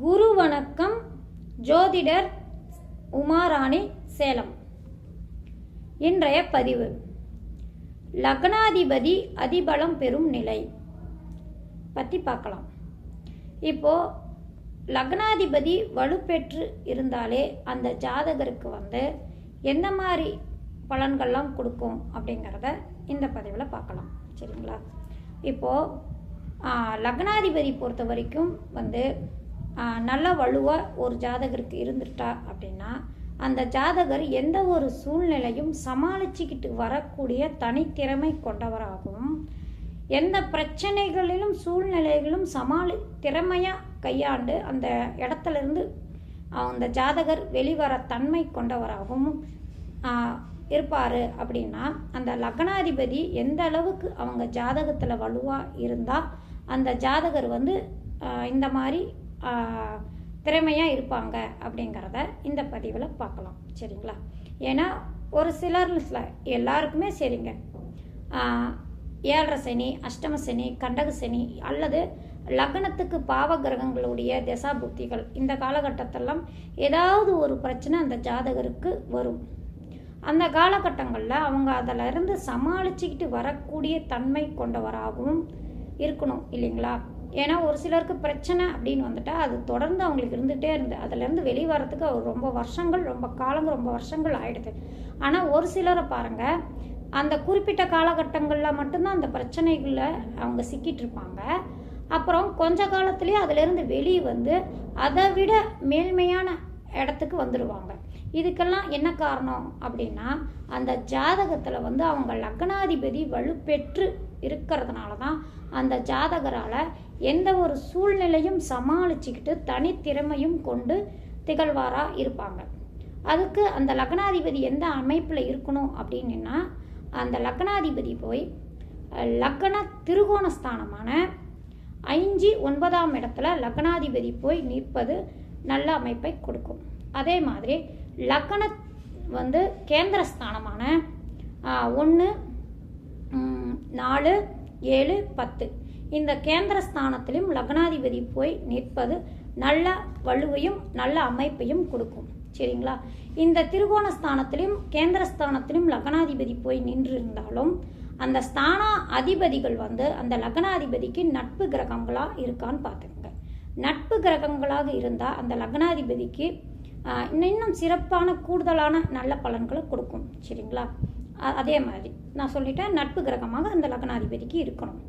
குரு வணக்கம் ஜோதிடர் உமாராணி சேலம். இன்றைய பதிவு. லக்னாதிபதி அதிபலம் பெறும் நிலை. பற்றி பார்க்கலாம். இப்போ லக்னாதிபதி வலுப்பெற்று இருந்தாலே அந்த ஜாதகருக்கு வந்து எந்த மாதிரி பலன்கள்லாம் கொடுக்கும் அப்படிங்கிறத இந்த பதிவில் பார்க்கலாம். சரிங்களா? இப்போது லக்னாதிபதி பொறுத்த வரைக்கும் வந்து நல்ல வலுவாக ஒரு ஜாதகருக்கு இருந்துட்டா அப்படின்னா அந்த ஜாதகர் எந்த ஒரு சூழ்நிலையும் சமாளிச்சுக்கிட்டு வரக்கூடிய தனித்திறமை கொண்டவராகவும் எந்த பிரச்சனைகளிலும் சூழ்நிலைகளிலும் சமாளி திறமையாக கையாண்டு அந்த இடத்துலேருந்து அந்த ஜாதகர் வெளிவர தன்மை கொண்டவராகவும் இருப்பார் அப்படின்னா அந்த லக்னாதிபதி எந்த அளவுக்கு அவங்க ஜாதகத்தில் வலுவாக இருந்தால் அந்த ஜாதகர் வந்து இந்த மாதிரி திறமையாக இருப்பாங்க அப்படிங்கிறத இந்த பதிவில் பார்க்கலாம். சரிங்களா? ஏன்னா ஒரு சிலர்ல எல்லாருக்குமே சரிங்க. ஏழரை சனி அஷ்டம சனி கண்டக சனி அல்லது லக்னத்துக்கு பாவ கிரகங்களுடைய தசா புத்திகள் இந்த காலகட்டத்தெல்லாம் ஏதாவது ஒரு பிரச்சனை அந்த ஜாதகருக்கு வரும். அந்த காலகட்டங்களில் அவங்க அதில் இருந்து சமாளிச்சுக்கிட்டு வரக்கூடிய தன்மை கொண்டவராகவும் இருக்கணும் இல்லைங்களா? ஏன்னா ஒரு சிலருக்கு பிரச்சனை அப்படின்னு வந்துட்டால் அது தொடர்ந்து அவங்களுக்கு இருந்துகிட்டே இருந்து அதுலேருந்து வெளியே வரத்துக்கு அவர் ரொம்ப வருஷங்கள் ரொம்ப காலங்கள் ரொம்ப வருஷங்கள் ஆகிடுது ஆனால் ஒரு சிலரை பாருங்கள் அந்த குறிப்பிட்ட காலகட்டங்களில் மட்டும்தான் அந்த பிரச்சனைகளில் அவங்க சிக்கிட்டு இருப்பாங்க. அப்புறம் கொஞ்ச காலத்துலேயே அதுலேருந்து வெளியே வந்து அதை விட மேல்மையான இடத்துக்கு வந்துடுவாங்க இதுக்கெல்லாம் என்ன காரணம் அப்படின்னா அந்த ஜாதகத்தில் வந்து அவங்க லக்னாதிபதி வலுப்பெற்று இருக்கிறதுனால தான் அந்த ஜாதகரால் எந்த ஒரு சூழ்நிலையும் சமாளிச்சுக்கிட்டு தனித்திறமையும் கொண்டு திகழ்வாராக இருப்பாங்க. அதுக்கு அந்த லக்னாதிபதி எந்த அமைப்பில் இருக்கணும் அப்படின்னா அந்த லக்னாதிபதி போய் லக்கண லக்ன திருகோணஸ்தானமான ஐந்து ஒன்பதாம் இடத்துல லக்னாதிபதி போய் நிற்பது நல்ல அமைப்பை கொடுக்கும். அதே மாதிரி லக்ன வந்து கேந்திரஸ்தானமான ஒன்று நாலு ஏழு பத்து. இந்த கேந்திரஸ்தானத்திலும் லக்னாதிபதி போய் நிற்பது நல்ல வலுவையும் நல்ல அமைப்பையும் கொடுக்கும். சரிங்களா? இந்த திருகோண ஸ்தானத்திலையும் கேந்திர கேந்திரஸ்தானத்திலும் லக்னாதிபதி போய் நின்று இருந்தாலும் அந்த ஸ்தான அதிபதிகள் வந்து அந்த லக்னாதிபதிக்கு நட்பு கிரகங்களாக இருக்கான்னு பார்த்துக்கோங்க. நட்பு கிரகங்களாக இருந்தால் அந்த லக்னாதிபதிக்கு இன்னும் சிறப்பான கூடுதலான நல்ல பலன்களை கொடுக்கும். சரிங்களா? அதே மாதிரி நான் சொல்லிட்டேன் நட்பு கிரகமாக அந்த லக்னாதிபதிக்கு இருக்கணும்.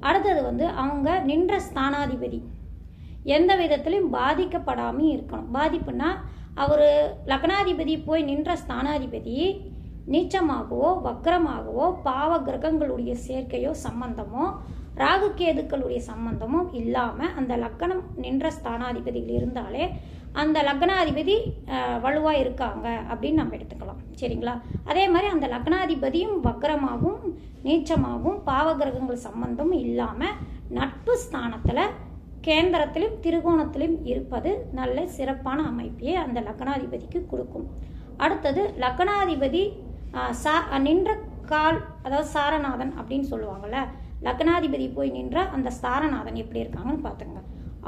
அடுத்தது வந்து அவங்க நின்ற ஸ்தானாதிபதி. எந்த விதத்திலையும் பாதிக்கப்படாமல் இருக்கணும். பாதிப்புனா அவர் லக்னாதிபதி போய் நின்ற ஸ்தானாதிபதி நீச்சமாகவோ வக்கரமாகவோ பாவ கிரகங்களுடைய சேர்க்கையோ சம்பந்தமோ ராகு கேதுக்களுடைய சம்பந்தமும் இல்லாமல் அந்த லக்னம் நின்ற ஸ்தானாதிபதிகள் இருந்தாலே அந்த லக்னாதிபதி வலுவாக இருக்காங்க அப்படின்னு நம்ம எடுத்துக்கலாம். சரிங்களா? அதே மாதிரி அந்த லக்னாதிபதியும் வக்ரமாகவும் நீச்சமாகவும் பாவகிரகங்கள் சம்பந்தமும் இல்லாமல் நட்பு ஸ்தானத்தில் கேந்திரத்திலும் திருகோணத்திலும் இருப்பது நல்ல சிறப்பான அமைப்பையே அந்த லக்னாதிபதிக்கு கொடுக்கும். அடுத்தது லக்னாதிபதி சா நின்ற கால் அதாவது சாரநாதன் அப்படின்னு சொல்லுவாங்கள்ல லக்னாதிபதி போய் நின்ற அந்த சாரநாதன் எப்படி இருக்காங்கன்னு பார்த்துங்க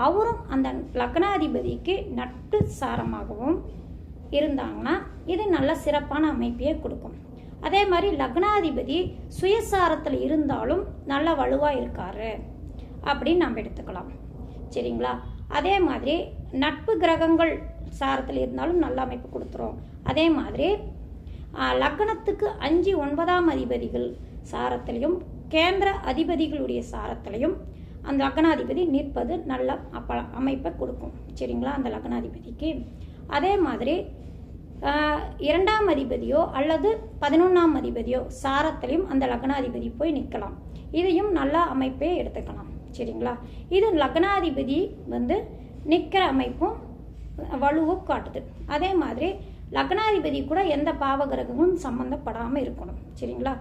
அவரும் அந்த லக்னாதிபதிக்கு நட்பு சாரமாகவும் இருந்தாங்கன்னா இது நல்ல சிறப்பான அமைப்பையே கொடுக்கும். அதே மாதிரி லக்னாதிபதி சுயசாரத்தில் இருந்தாலும் நல்ல வலுவாக இருக்காரு அப்படின்னு நம்ம எடுத்துக்கலாம். சரிங்களா? அதே மாதிரி நட்பு கிரகங்கள் சாரத்தில் இருந்தாலும் நல்ல அமைப்பு கொடுத்துரும். அதே மாதிரி லக்னத்துக்கு அஞ்சு ஒன்பதாம் அதிபதிகள் சாரத்திலையும் கேந்திர அதிபதிகளுடைய சாரத்திலையும் அந்த லக்னாதிபதி நிற்பது நல்ல அப்ப அமைப்பை கொடுக்கும். சரிங்களா? அந்த லக்னாதிபதிக்கு. அதே மாதிரி இரண்டாம் அதிபதியோ அல்லது பதினொன்றாம் அதிபதியோ சாரத்திலையும் அந்த லக்னாதிபதி போய் நிற்கலாம். இதையும் நல்ல அமைப்பே எடுத்துக்கலாம். சரிங்களா? இது லக்னாதிபதி வந்து நிற்கிற அமைப்பும் வலுவும் காட்டுது. அதே மாதிரி லக்னாதிபதி கூட எந்த பாவகிரகமும் சம்மந்தப்படாமல் இருக்கணும். சரிங்களா?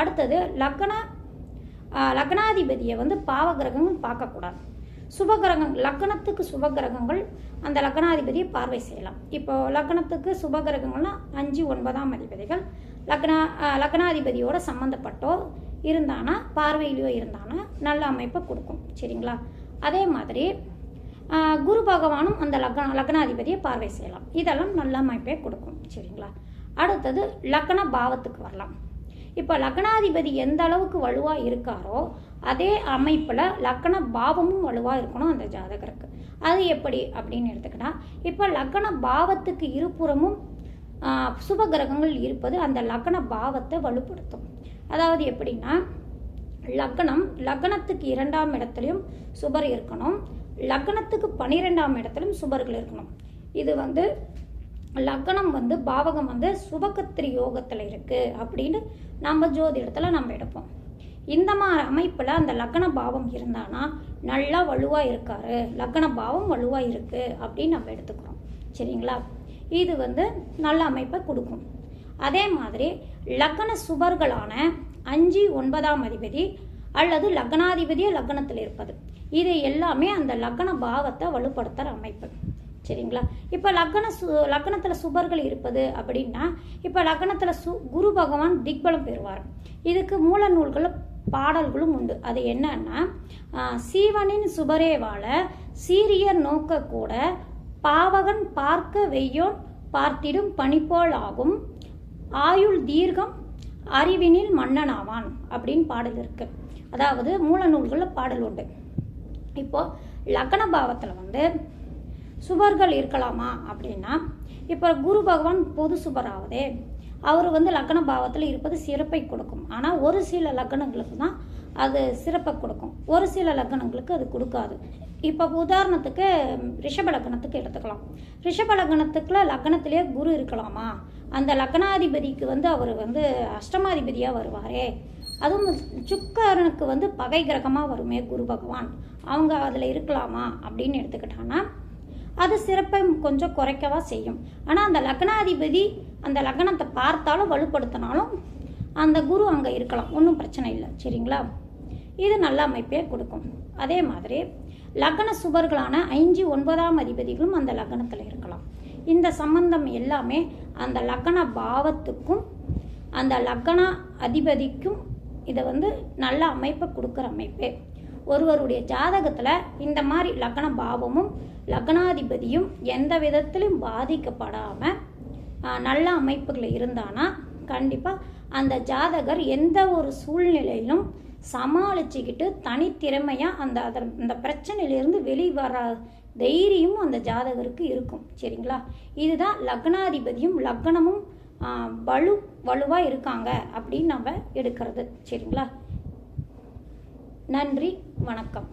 அடுத்தது லக்ன லக்னாதிபதியை வந்து பாவகிரகங்கள் பார்க்கக்கூடாது. சுபகிரகம் லக்னத்துக்கு சுபகிரகங்கள் அந்த லக்னாதிபதியை பார்வை செய்யலாம். இப்போது லக்னத்துக்கு சுபகிரகங்கள்னா அஞ்சு ஒன்பதாம் அதிபதிகள். லக்னா லக்னாதிபதியோட சம்மந்தப்பட்டோ இருந்தானா பார்வையிலையோ இருந்தானா நல்ல அமைப்பை கொடுக்கும். சரிங்களா? அதே மாதிரி குரு பகவானும் அந்த லக்ன லக்னாதிபதியை பார்வை செய்யலாம். இதெல்லாம் நல்ல அமைப்பை கொடுக்கும். சரிங்களா? அடுத்தது லக்ன பாவத்துக்கு வரலாம். இப்போ லக்னாதிபதி எந்த அளவுக்கு வலுவாக இருக்காரோ அதே அமைப்பில் லக்ன பாவமும் வலுவாக இருக்கணும் அந்த ஜாதகருக்கு. அது எப்படி அப்படின்னு எடுத்துக்கிட்டா இப்போ லக்ன பாவத்துக்கு இருபுறமும் சுப கிரகங்கள் இருப்பது அந்த லக்ன பாவத்தை வலுப்படுத்தும். அதாவது எப்படின்னா லக்னம் லக்னத்துக்கு இரண்டாம் இடத்துலையும் சுபர் இருக்கணும். லக்னத்துக்கு பனிரெண்டாம் இடத்துலையும் சுபர்கள் இருக்கணும். இது வந்து லக்னம் வந்து பாவகம் வந்து சுபகத்திரி யோகத்தில் இருக்குது அப்படின்னு நம்ம ஜோதிடத்தில் நம்ம எடுப்போம். இந்த மாதிரி அமைப்பில் அந்த லக்ன பாவம் இருந்தானா நல்லா வலுவாக இருக்காரு லக்ன பாவம் வலுவாக இருக்குது அப்படின்னு நம்ம எடுத்துக்கிறோம். சரிங்களா? இது வந்து நல்ல அமைப்பை கொடுக்கும். அதே மாதிரி லக்ன சுபர்களான அஞ்சு ஒன்பதாம் அதிபதி அல்லது லக்னாதிபதியே லக்னத்தில் இருப்பது. இது எல்லாமே அந்த லக்ன பாவத்தை வலுப்படுத்துகிற அமைப்பு. சரிங்களா? இப்போ லக்ன சு லக்னத்தில் சுபர்கள் இருப்பது அப்படின்னா இப்போ லக்னத்தில் சு குரு பகவான் திக்பலம் பெறுவார். இதுக்கு மூல நூல்களும் பாடல்களும் உண்டு. அது என்னன்னா சீவனின் சுபரேவால சீரியர் நோக்க கூட பாவகன் பார்க்க வெய்யோன் பார்த்திடும் பனிப்போல் ஆகும். ஆயுள் தீர்க்கம் அறிவினில் மன்னனாவான் அப்படின்னு பாடல் இருக்கு. அதாவது மூல நூல்களில் பாடல் உண்டு. இப்போ லக்ன பாவத்தில் வந்து சுபர்கள் இருக்கலாமா அப்படின்னா இப்போ குரு பகவான் பொது சுபராவதே. அவர் வந்து லக்கண பாவத்தில் இருப்பது சிறப்பை கொடுக்கும். ஆனால் ஒரு சில லக்னங்களுக்கு தான் அது சிறப்பை கொடுக்கும். ஒரு சில லக்னங்களுக்கு அது கொடுக்காது. இப்போ உதாரணத்துக்கு ரிஷப லக்கணத்துக்கு எடுத்துக்கலாம். ரிஷப லக்கணத்துக்குள்ள லக்னத்திலே குரு இருக்கலாமா? அந்த லக்னாதிபதிக்கு வந்து அவர் வந்து அஷ்டமாதிபதியாக வருவாரே. அதுவும் சுக்கரனுக்கு வந்து பகை கிரகமாக வருமே குரு பகவான். அவங்க அதில் இருக்கலாமா அப்படின்னு எடுத்துக்கிட்டாங்கன்னா அது சிறப்பை கொஞ்சம் குறைக்கவா செய்யும். ஆனால் அந்த லக்னாதிபதி அந்த லக்னத்தை பார்த்தாலும் வலுப்படுத்தினாலும் அந்த குரு அங்கே இருக்கலாம். ஒன்றும் பிரச்சனை இல்லை. சரிங்களா? இது நல்ல அமைப்பே கொடுக்கும். அதே மாதிரி லக்ன சுபர்களான ஐந்து ஒன்பதாம் அதிபதிகளும் அந்த லக்னத்தில் இருக்கலாம். இந்த சம்பந்தம் எல்லாமே அந்த லக்ன பாவத்துக்கும் அந்த லக்ன அதிபதிக்கும் இதை வந்து நல்ல அமைப்பை கொடுக்குற அமைப்பே. ஒருவருடைய ஜாதகத்தில் இந்த மாதிரி லக்ன பாவமும் லக்னாதிபதியும் எந்த விதத்திலும் பாதிக்கப்படாமல் நல்ல அமைப்புகள் இருந்தானா கண்டிப்பாக அந்த ஜாதகர் எந்த ஒரு சூழ்நிலையிலும் சமாளிச்சுக்கிட்டு தனித்திறமையாக அந்த அதர் அந்த பிரச்சனையிலிருந்து வெளிவர தைரியமும் அந்த ஜாதகருக்கு இருக்கும். சரிங்களா? இதுதான் லக்னாதிபதியும் லக்னமும் வலு வலுவாக இருக்காங்க அப்படின்னு நம்ம எடுக்கிறது. சரிங்களா? நன்றி வணக்கம்.